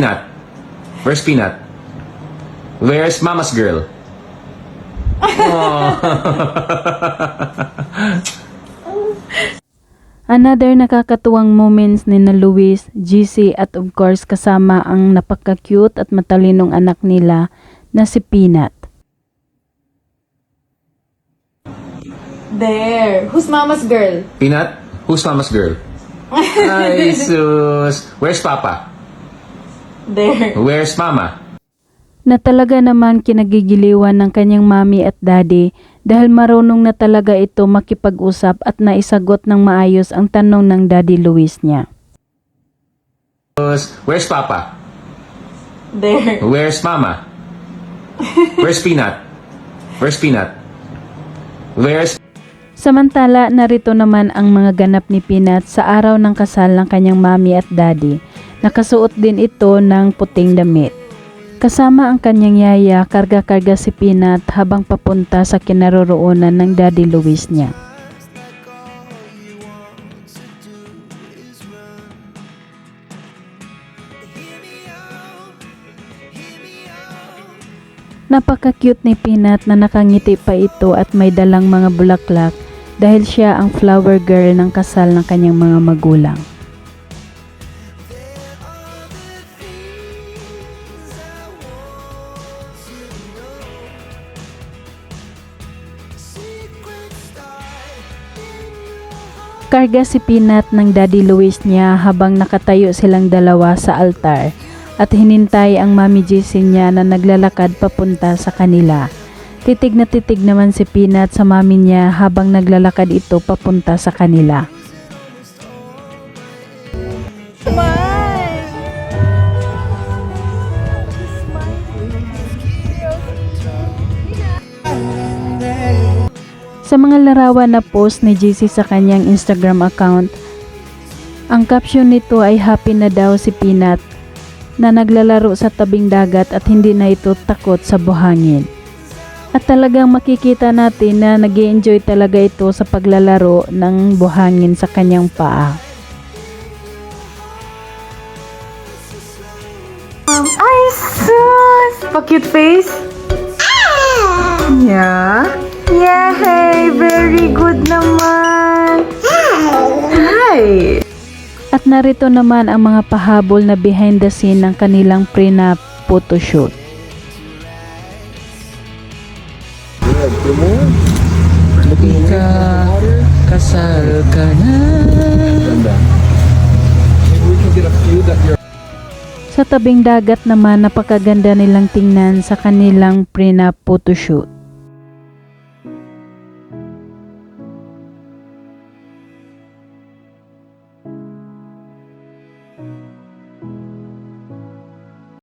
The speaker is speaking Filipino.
Peanut. Where's Peanut? Where's Mama's girl? Another nakakatuwang moments ni na Luis, GC at of course kasama ang napaka-cute at matalinong anak nila na si Peanut. There. Who's mama's girl? Peanut? Who's Mama's girl? Ay, sus. Where's Papa? There. Where's Mama? Na talaga naman kinagigiliwan ng kanyang mami at daddy dahil marunong na talaga ito makipag-usap at naisagot ng maayos ang tanong ng daddy Luis niya. Where's Papa? There. Where's Mama? Where's Peanut? Where's Peanut? Where's Samantala, narito naman ang mga ganap ni Peanut sa araw ng kasal ng kanyang mami at daddy. Nakasuot din ito ng puting damit. Kasama ang kanyang yaya, karga-karga si Peanut habang papunta sa kinaroroonan ng daddy Luis niya. Napaka-cute ni Peanut na nakangiti pa ito at may dalang mga bulaklak dahil siya ang flower girl ng kasal ng kanyang mga magulang. Karga si Peanut ng Daddy Luis niya habang nakatayo silang dalawa sa altar at hinintay ang Mami Jessie niya na naglalakad papunta sa kanila. Titig na titig naman si Peanut sa mami niya habang naglalakad ito papunta sa kanila. Sa mga larawan na post ni JC sa kanyang Instagram account, ang caption nito ay happy na daw si Peanut na naglalaro sa tabing dagat at hindi na ito takot sa buhangin. At talagang makikita natin na nag enjoy talaga ito sa paglalaro ng buhangin sa kanyang paa. Ay, sus! Pa-cute face? Yeah? Yay! Very good naman! Hi! At narito naman ang mga pahabol na behind the scene ng kanilang prenup photoshoot. Ika, kasal ka na. Sa tabing dagat naman napakaganda nilang tingnan sa kanilang prenup photoshoot.